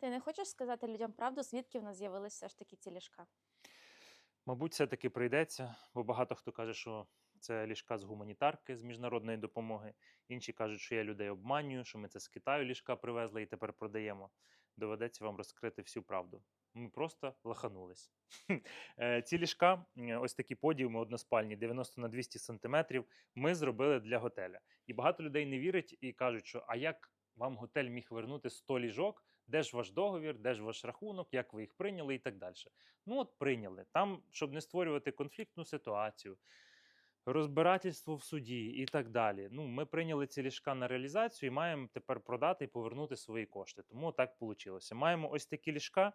Ти не хочеш сказати людям правду, звідки в нас з'явилися ж таки ці ліжка? Мабуть, все-таки прийдеться, бо багато хто каже, що це ліжка з гуманітарки, з міжнародної допомоги. Інші кажуть, що я людей обманюю, що ми це з Китаю ліжка привезли і тепер продаємо. Доведеться вам розкрити всю правду. Ми просто лаханулись. Е, Ці ліжка, ось такі подіуми односпальні, 90 на 200 сантиметрів, ми зробили для готеля. І багато людей не вірять і кажуть, що а як вам готель міг вернути 100 ліжок? Де ж ваш договір, де ж ваш рахунок, як ви їх прийняли і так далі. Ну от прийняли. Там, щоб не створювати конфліктну ситуацію, розбирательство в суді і так далі. Ну, ми прийняли ці ліжка на реалізацію і маємо тепер продати і повернути свої кошти. Тому так вийшло. Маємо ось такі ліжка.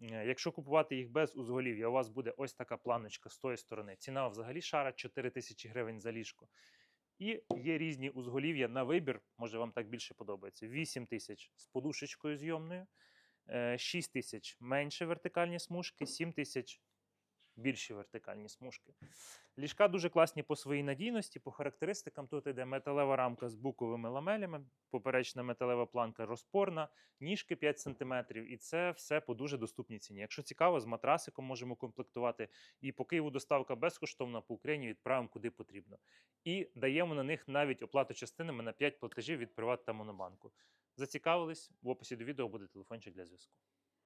Е, Якщо купувати їх без узголів'я, у вас буде ось така планочка з тої сторони. Ціна взагалі шара 4 тисячі гривень за ліжко. І є різні узголів'я на вибір, може вам так більше подобається. 8 тисяч з подушечкою зйомною, 6 тисяч менше вертикальні смужки, 7 тисяч більші вертикальні смужки. Ліжка дуже класні по своїй надійності, по характеристикам. Тут йде металева рамка з буковими ламелями, поперечна металева планка розпорна, ніжки 5 см, і це все по дуже доступній ціні. Якщо цікаво, з матрасиком можемо комплектувати. І по Києву доставка безкоштовна, по Україні відправимо куди потрібно. І даємо на них навіть оплату частинами на 5 платежів від Приват та Монобанку. Зацікавились? В описі до відео буде телефончик для зв'язку.